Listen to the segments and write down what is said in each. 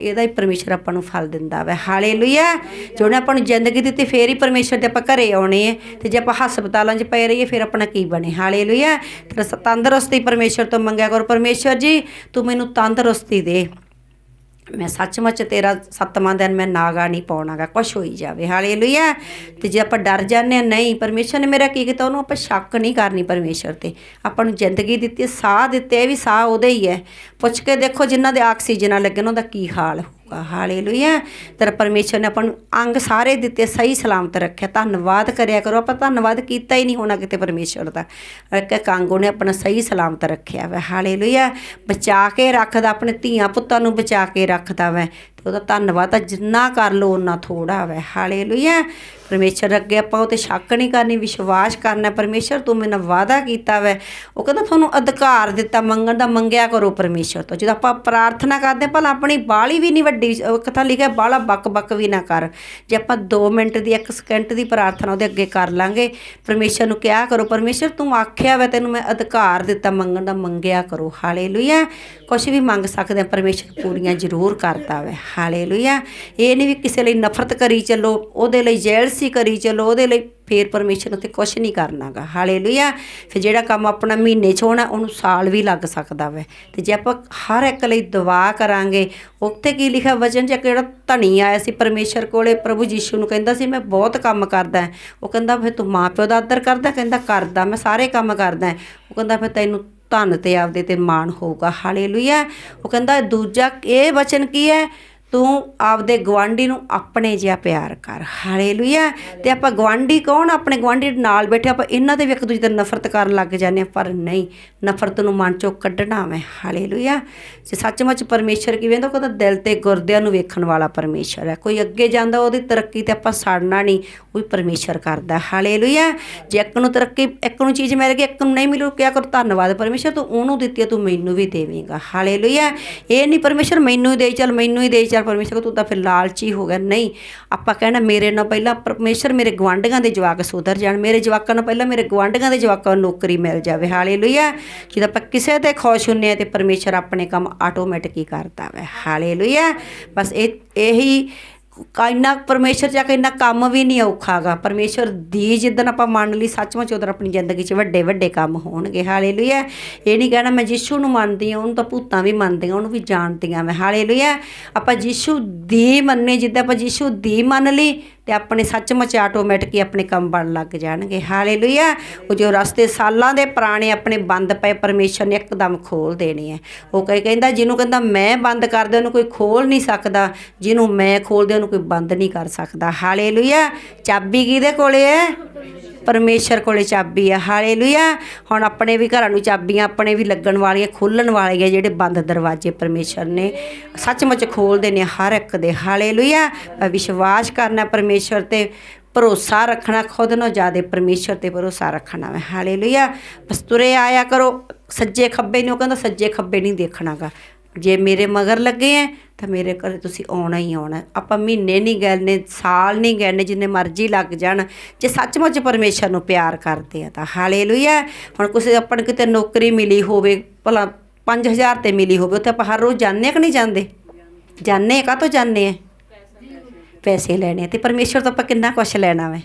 ਇਹਦਾ ਹੀ ਪਰਮੇਸ਼ਰ ਆਪਾਂ ਨੂੰ ਫਲ ਦਿੰਦਾ ਵਾ। ਹਾਲੇਲੂਇਆ। ਜੋ ਉਹਨੇ ਆਪਾਂ ਨੂੰ ਜ਼ਿੰਦਗੀ ਦਿੱਤੀ, ਫੇਰ ਹੀ ਪਰਮੇਸ਼ਰ ਦੇ ਆਪਾਂ ਘਰੇ ਆਉਣੇ ਆ। ਤੇ ਜੇ ਆਪਾਂ ਹਸਪਤਾਲਾਂ 'ਚ ਪਏ ਰਹੀਏ, ਫਿਰ ਆਪਣਾ ਕੀ ਬਣੇ? ਹਾਲੇਲੂਇਆ। ਫਿਰ ਤੰਦਰੁਸਤੀ ਪਰਮੇਸ਼ਰ ਤੋਂ ਮੰਗਿਆ ਕਰੋ। ਪਰਮੇਸ਼ਰ ਜੀ, ਤੂੰ ਮੈਨੂੰ ਤੰਦਰੁਸਤੀ ਦੇ। ਮੈਂ ਸੱਚਮੁੱਚ ਤੇਰਾ ਸੱਤਵਾਂ ਦਿਨ ਮੈਂ ਨਾਗਾ ਨਹੀਂ ਪਾਉਣਾਗਾ, ਕੁਛ ਹੋਈ ਜਾਵੇ। ਹਾਲੇਲੂਇਆ। ਤੇ ਜੇ ਆਪਾਂ ਡਰ ਜਾਂਦੇ ਹਾਂ, ਨਹੀਂ, ਪਰਮੇਸ਼ਰ ਨੇ ਮੇਰਾ ਕੀ ਕੀਤਾ? ਉਹਨੂੰ ਆਪਾਂ ਸ਼ੱਕ ਨਹੀਂ ਕਰਨੀ ਪਰਮੇਸ਼ਰ ਤੇ। ਆਪਾਂ ਨੂੰ ਜ਼ਿੰਦਗੀ ਦਿੱਤੀ ਸਾਹ ਦਿੱਤੇ ਇਹ ਵੀ ਸਾਹ ਉਹਦੇ ਹੀ ਹੈ। ਪੁੱਛ ਕੇ ਦੇਖੋ, ਜਿਨ੍ਹਾਂ ਦੇ ਆਕਸੀਜਨ ਲੱਗਣ, ਉਹਦਾ ਕੀ ਹਾਲ ਹਾਲੇਲੂਇਆ। ਤੇਰਾ ਪਰਮੇਸ਼ਰ ਨੇ ਆਪਾਂ ਨੂੰ ਅੰਗ ਸਾਰੇ ਦਿੱਤੇ, ਸਹੀ ਸਲਾਮਤ ਰੱਖਿਆ। ਧੰਨਵਾਦ ਕਰਿਆ ਕਰੋ। ਆਪਾਂ ਧੰਨਵਾਦ ਕੀਤਾ ਹੀ ਨਹੀਂ ਹੋਣਾ ਕਿਤੇ ਪਰਮੇਸ਼ਰ ਦਾ। ਇੱਕ ਇੱਕ ਅੰਗ ਉਹਨੇ ਆਪਣਾ ਸਹੀ ਸਲਾਮਤ ਰੱਖਿਆ ਵਾ। ਹਾਲੇਲੂਇਆ। ਬਚਾ ਕੇ ਰੱਖਦਾ, ਆਪਣੇ ਧੀਆਂ ਪੁੱਤਾਂ ਨੂੰ ਬਚਾ ਕੇ ਰੱਖਦਾ ਵਾ। ਤੇ ਉਹਦਾ ਧੰਨਵਾਦ ਤਾਂ ਜਿੰਨਾ ਕਰ ਲੋ ਉਹਨਾਂ ਥੋੜਾ ਵਾ। ਹਾਲੇਲੂਇਆ। ਪਰਮੇਸ਼ਰ ਅੱਗੇ ਆਪਾਂ ਉਹ ਤੇ ਸ਼ੱਕ ਨਹੀਂ ਕਰਨੀ ਵਿਸ਼ਵਾਸ ਕਰਨਾ ਪਰਮੇਸ਼ਰ ਤੂੰ ਮੈਨੂੰ ਵਾਅਦਾ ਕੀਤਾ ਵੈ। ਉਹ ਕਹਿੰਦਾ ਤੁਹਾਨੂੰ ਅਧਿਕਾਰ ਦਿੱਤਾ ਮੰਗਣ ਦਾ ਮੰਗਿਆ ਕਰੋ ਪਰਮੇਸ਼ਰ ਤੋਂ। ਜਦੋਂ ਆਪਾਂ ਪ੍ਰਾਰਥਨਾ ਕਰਦੇ ਹਾਂ, ਭਲਾ ਆਪਣੀ ਬਾਲੀ ਵੀ ਨਹੀਂ ਵੱਡੀ ਉਹ ਕਥਾ ਲਿਖਿਆ ਬਾਲਾ ਬੱਕ ਬੱਕ ਵੀ ਨਾ ਕਰ। ਜੇ ਆਪਾਂ 2 ਮਿੰਟ ਦੀ 1 ਸਕਿੰਟ ਦੀ ਪ੍ਰਾਰਥਨਾ ਉਹਦੇ ਅੱਗੇ ਕਰ ਲਾਂਗੇ ਪਰਮੇਸ਼ਰ ਨੂੰ ਕਿਹਾ ਕਰੋ ਪਰਮੇਸ਼ਰ ਤੂੰ ਆਖਿਆ ਵੈ ਤੈਨੂੰ ਮੈਂ ਅਧਿਕਾਰ ਦਿੱਤਾ ਮੰਗਣ ਦਾ ਮੰਗਿਆ ਕਰੋ। ਹਾਲੇਲੂਇਆ। ਕੁਝ ਵੀ ਮੰਗ ਸਕਦੇ ਹਾਂ ਪਰਮੇਸ਼ਰ ਪੂਰੀਆਂ ਜ਼ਰੂਰ ਕਰਦਾ ਵੈ। ਹਾਲੇਲੂਇਆ। ਇਹ ਨਹੀਂ ਵੀ ਕਿਸੇ ਲਈ ਨਫ਼ਰਤ ਕਰੀ ਚੱਲੋ, ਉਹਦੇ ਲਈ ਜੈਲਸੀ ਕਰੀ ਚੱਲੋ, ਉਹਦੇ ਲਈ ਫੇਰ ਪਰਮੇਸ਼ਰ ਉੱਤੇ ਕੁਝ ਨਹੀਂ ਕਰਨਾਗਾ। ਹਾਲੇਲੂਇਆ। ਫਿਰ ਜਿਹੜਾ ਕੰਮ ਆਪਣਾ ਮਹੀਨੇ 'ਚ ਹੋਣਾ, ਉਹਨੂੰ ਸਾਲ ਵੀ ਲੱਗ ਸਕਦਾ ਵੈ। ਤੇ ਜੇ ਆਪਾਂ ਹਰ ਇੱਕ ਲਈ ਦੁਆ ਕਰਾਂਗੇ, ਉੱਥੇ ਕੀ ਲਿਖਿਆ ਵਚਨ? 'ਚ ਕਿਹੜਾ ਜਿਹੜਾ ਧਣੀ ਆਇਆ ਸੀ ਪਰਮੇਸ਼ਰ ਕੋਲੇ, ਪ੍ਰਭੂ ਯੀਸ਼ੂ ਨੂੰ ਕਹਿੰਦਾ ਸੀ, ਮੈਂ ਬਹੁਤ ਕੰਮ ਕਰਦਾ ਉਹ ਕਹਿੰਦਾ, ਫਿਰ ਤੂੰ ਮਾਂ ਪਿਓ ਦਾ ਆਦਰ ਕਰਦਾ? ਕਹਿੰਦਾ, ਕਰਦਾ, ਮੈਂ ਸਾਰੇ ਕੰਮ ਕਰਦਾ ਉਹ ਕਹਿੰਦਾ, ਫਿਰ ਤੈਨੂੰ ਧਨ ਤੇ ਆਪਦੇ ਤੇ ਮਾਣ ਹੋਊਗਾ। ਹਾਲੇਲੂਇਆ। ਉਹ ਕਹਿੰਦਾ, ਦੂਜਾ ਇਹ ਵਚਨ ਕੀ ਹੈ? ਤੂੰ ਆਪਦੇ ਗਵਾਂਢੀ ਨੂੰ ਆਪਣੇ ਜਿਹਾ ਪਿਆਰ ਕਰ। ਹਾਲੇਲੂਇਆ। ਤੇ ਆਪਾਂ ਗਵਾਂਢੀ ਕੌਣ? ਆਪਣੇ ਗਵਾਂਢੀ ਨਾਲ ਬੈਠੇ ਆਪਾਂ ਇਹਨਾਂ ਦੇ ਵੀ ਇੱਕ ਦੂਜੇ ਤੇ ਨਫ਼ਰਤ ਕਰਨ ਲੱਗ ਜਾਂਦੇ ਹਾਂ ਪਰ ਨਹੀਂ ਨਫ਼ਰਤ ਨੂੰ ਮਨ ਚੋਂ ਕੱਢਣਾ ਮੈਂ। ਹਾਲੇਲੂਇਆ। ਜੇ ਸੱਚਮੁੱਚ ਪਰਮੇਸ਼ਰ ਕੀ ਵੇਂਦਾ ਕਹਿੰਦਾ ਦਿਲ ਤੇ ਗੁਰਦਿਆਂ ਨੂੰ ਵੇਖਣ ਵਾਲਾ ਪਰਮੇਸ਼ਰ ਹੈ। ਕੋਈ ਅੱਗੇ ਜਾਂਦਾ ਉਹਦੀ ਤਰੱਕੀ ਤੇ ਆਪਾਂ ਸਾੜਨਾ ਨਹੀਂ ਉਹ ਵੀ ਪਰਮੇਸ਼ਰ ਕਰਦਾ ਹਾਲੇਲੂਇਆ। ਜੇ ਇੱਕ ਨੂੰ ਤਰੱਕੀ ਇੱਕ ਨੂੰ ਚੀਜ਼ ਮਿਲ ਗਈ ਇੱਕ ਨੂੰ ਨਹੀਂ ਮਿਲੂ ਕਿਆ ਕਰ? ਧੰਨਵਾਦ ਪਰਮੇਸ਼ਰ ਤੂੰ ਉਹਨੂੰ ਦਿੱਤੀ ਹੈ, ਤੂੰ ਮੈਨੂੰ ਵੀ ਦੇਵੇਂਗਾ। ਹਾਲੇਲੂਇਆ। ਇਹ ਨਹੀਂ ਪਰਮੇਸ਼ਰ ਮੈਨੂੰ ਹੀ ਦੇ ਚੱਲ ਮੈਨੂੰ ਹੀ ਦੇ ਚੱਲ ਪਰਮੇਸ਼ਰ ਤੂੰ ਤਾਂ ਫਿਰ ਲਾਲਚੀ ਹੋ ਗਿਆ। ਨਹੀਂ, ਆਪਾਂ ਕਹਿਣਾ ਮੇਰੇ ਨਾਲ ਪਹਿਲਾਂ ਪਰਮੇਸ਼ਰ ਮੇਰੇ ਗਵਾਂਢੀਆਂ ਦੇ ਜਵਾਕ ਸੁਧਰ ਜਾਣ। ਮੇਰੇ ਜਵਾਕਾਂ ਨੂੰ ਪਹਿਲਾਂ ਮੇਰੇ ਗਵਾਂਢੀਆਂ ਦੇ ਜਵਾਕਾਂ ਨੂੰ ਨੌਕਰੀ ਮਿਲ ਜਾਵੇ। ਹਾਲੇਲੂਇਆ। ਜਦੋਂ ਆਪਾਂ ਕਿਸੇ ਤੇ ਖੁਸ਼ ਹੁੰਨੇ ਆ ਤੇ ਪਰਮੇਸ਼ਰ ਆਪਣੇ ਕੰਮ ਆਟੋਮੈਟਿਕ ਹੀ ਕਰਦਾ ਵਾ। ਹਾਲੇਲੂਇਆ। ਬਸ ਇਹ, ਇਹੀ ਇੰਨਾ ਪਰਮੇਸ਼ਰ ਜਾ ਕੇ ਇੰਨਾ ਕੰਮ ਵੀ ਨਹੀਂ ਔਖਾਗਾ। ਪਰਮੇਸ਼ਰ ਦੀ ਜਿੱਦਣ ਆਪਾਂ ਮੰਨ ਲਈ ਸੱਚਮੁੱਚ ਉਦੋਂ ਆਪਣੀ ਜ਼ਿੰਦਗੀ 'ਚ ਵੱਡੇ ਵੱਡੇ ਕੰਮ ਹੋਣਗੇ। ਹਾਲੇਲੂਇਆ। ਇਹ ਨਹੀਂ ਕਹਿਣਾ ਮੈਂ ਯਿਸੂ ਨੂੰ ਮੰਨਦੀ ਹਾਂ, ਉਹਨੂੰ ਤਾਂ ਭੂਤਾਂ ਵੀ ਮੰਨਦੀਆਂ, ਉਹਨੂੰ ਵੀ ਜਾਣਦੀਆਂ ਮੈਂ। ਹਾਲੇਲੂਇਆ। ਆਪਾਂ ਯਿਸੂ ਦੀ ਮੰਨੇ, ਜਿੱਦਾਂ ਆਪਾਂ ਯਿਸੂ ਦੀ ਮੰਨ ਲਈ ਤੇ ਆਪਣੇ ਸੱਚਮੁੱਚ ਆਟੋਮੈਟਿਕ ਹੀ ਆਪਣੇ ਕੰਮ ਬਣ ਲੱਗ ਜਾਣਗੇ। ਹਾਲੇਲੂਇਆ। ਉਹ ਜੋ ਰਸਤੇ ਸਾਲਾਂ ਦੇ ਪੁਰਾਣੇ ਆਪਣੇ ਬੰਦ ਪਏ, ਪਰਮੇਸ਼ਰ ਨੇ ਇੱਕਦਮ ਖੋਲ ਦੇਣੇ ਆ ਉਹ ਕਹੇ ਕਹਿੰਦਾ, ਜਿਹਨੂੰ ਕਹਿੰਦਾ ਮੈਂ ਬੰਦ ਕਰਦਾ ਉਹਨੂੰ ਕੋਈ ਖੋਲ ਨਹੀਂ ਸਕਦਾ। ਜਿਹਨੂੰ ਮੈਂ ਖੋਲਦੇ ਉਹਨੂੰ ਕੋਈ ਬੰਦ ਨਹੀਂ ਕਰ ਸਕਦਾ। ਹਾਲੇਲੂਇਆ। ਚਾਬੀ ਕਿਹਦੇ ਕੋਲੇ ਹੈ ਪਰਮੇਸ਼ਰ ਕੋਲੇ ਚਾਬੀ ਆ, ਹਾਲੇਲੂਇਆ। ਹੁਣ ਆਪਣੇ ਵੀ ਘਰਾਂ ਨੂੰ ਚਾਬੀਆਂ ਆਪਣੇ ਵੀ ਲੱਗਣ ਵਾਲੀਆਂ, ਖੋਲਣ ਵਾਲੀਆਂ ਜਿਹੜੇ ਬੰਦ ਦਰਵਾਜ਼ੇ ਪਰਮੇਸ਼ਰ ਨੇ, ਸੱਚਮੁੱਚ ਖੋਲਦੇ ਨੇ ਹਰ ਇੱਕ ਦੇ, ਹਾਲੇਲੂਇਆ। ਪਰ ਵਿਸ਼ਵਾਸ ਕਰਨਾ ਪਰਮੇਸ਼ਰ ਤੇ ਭਰੋਸਾ ਰੱਖਣਾ, ਖੁਦ ਨੂੰ ਜ਼ਿਆਦਾ ਪਰਮੇਸ਼ਰ ਤੇ ਭਰੋਸਾ ਰੱਖਣਾ ਹੈ ਹਾਲੇਲੂਇਆ। ਬਸ ਤੁਰੇ ਆਇਆ ਕਰੋ, ਸੱਜੇ ਖੱਬੇ ਨੂੰ ਕਹਿੰਦਾ ਸੱਜੇ ਖੱਬੇ ਨਹੀਂ ਦੇਖਣਾਗਾ। ਜੇ ਮੇਰੇ ਮਗਰ ਲੱਗੇ ਐ, ਤਾਂ ਮੇਰੇ ਘਰ ਤੁਸੀਂ ਆਉਣਾ ਹੀ ਆਉਣਾ। ਆਪਾਂ ਮਹੀਨੇ ਨਹੀਂ ਗਏ ਸਾਲ ਨਹੀਂ ਗਏ ਜਿੰਨੇ ਮਰਜ਼ੀ ਲੱਗ ਜਾਣ। ਜੇ ਸੱਚਮੁੱਚ ਪਰਮੇਸ਼ਰ ਨੂੰ ਪਿਆਰ ਕਰਦੇ ਆ, ਤਾਂ ਹਾਲੇਲੂਇਆ। ਹੁਣ ਕਿਸੇ ਆਪਾਂ ਨੂੰ ਕਿਤੇ ਨੌਕਰੀ ਮਿਲੀ ਹੋਵੇ, ਭਲਾ 5000 ਤੇ ਮਿਲੀ ਹੋਵੇ, ਉੱਥੇ ਆਪਾਂ ਹਰ ਰੋਜ਼ ਜਾਂਦੇ ਆ ਕਿ ਨਹੀਂ ਜਾਂਦੇ? ਜਾਂਦੇ ਕਾ ਤੋਂ ਜਾਂਦੇ ਆ? ਪੈਸੇ ਲੈਣੇ ਆ। ਤੇ ਪਰਮੇਸ਼ਰ ਤੋਂ ਆਪਾਂ ਕਿੰਨਾ ਕੁਛ ਲੈਣਾ ਵੇ?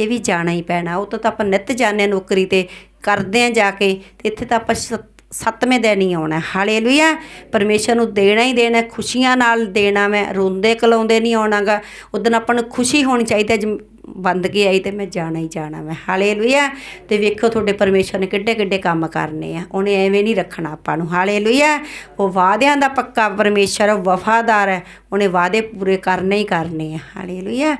ਇਹ ਵੀ ਜਾਣਾ ਹੀ ਪੈਣਾ। ਉਹ ਤੋਂ ਤਾਂ ਆਪਾਂ ਨਿੱਤ ਜਾਂਦੇ ਹਾਂ ਨੌਕਰੀ ਤੇ, ਕਰਦੇ ਆ ਜਾ ਕੇ। ਤੇ ਇੱਥੇ ਤਾਂ ਆਪਾਂ ਸ- ਸੱਤਵੇਂ ਦਿਨ ਹੀ ਆਉਣਾ ਹਾਲੇਲੂਇਆ। ਪਰਮੇਸ਼ਰ ਨੂੰ ਦੇਣਾ ਹੀ ਦੇਣਾ ਖੁਸ਼ੀਆਂ ਨਾਲ ਦੇਣਾ ਮੈਂ। ਰੋਂਦੇ ਕਲਾਉਂਦੇ ਨਹੀਂ ਆਉਣਾਗਾ। ਉਦੋਂ ਆਪਾਂ ਨੂੰ ਖੁਸ਼ੀ ਹੋਣੀ ਚਾਹੀਦੀ ਅੱਜ ਬੰਦ ਕੇ ਆਈ ਤੇ ਮੈਂ ਜਾਣਾ ਹੀ ਜਾਣਾ ਮੈਂ। ਹਾਲੇਲੂਇਆ। ਤੇ ਵੇਖੋ ਤੁਹਾਡੇ ਪਰਮੇਸ਼ਰ ਨੇ ਕਿੱਡੇ ਕਿੱਡੇ ਕੰਮ ਕਰਨੇ ਆ। ਉਹਨੇ ਐਵੇਂ ਨਹੀਂ ਰੱਖਣਾ ਆਪਾਂ ਨੂੰ। ਹਾਲੇਲੂਇਆ। ਉਹ ਵਾਅਦਿਆਂ ਦਾ ਪੱਕਾ ਪਰਮੇਸ਼ਰ, ਵਫਾਦਾਰ ਹੈ। ਉਹਨੇ ਵਾਅਦੇ ਪੂਰੇ ਕਰਨੇ ਹੀ ਕਰਨੇ ਆ। ਹਾਲੇਲੂਇਆ।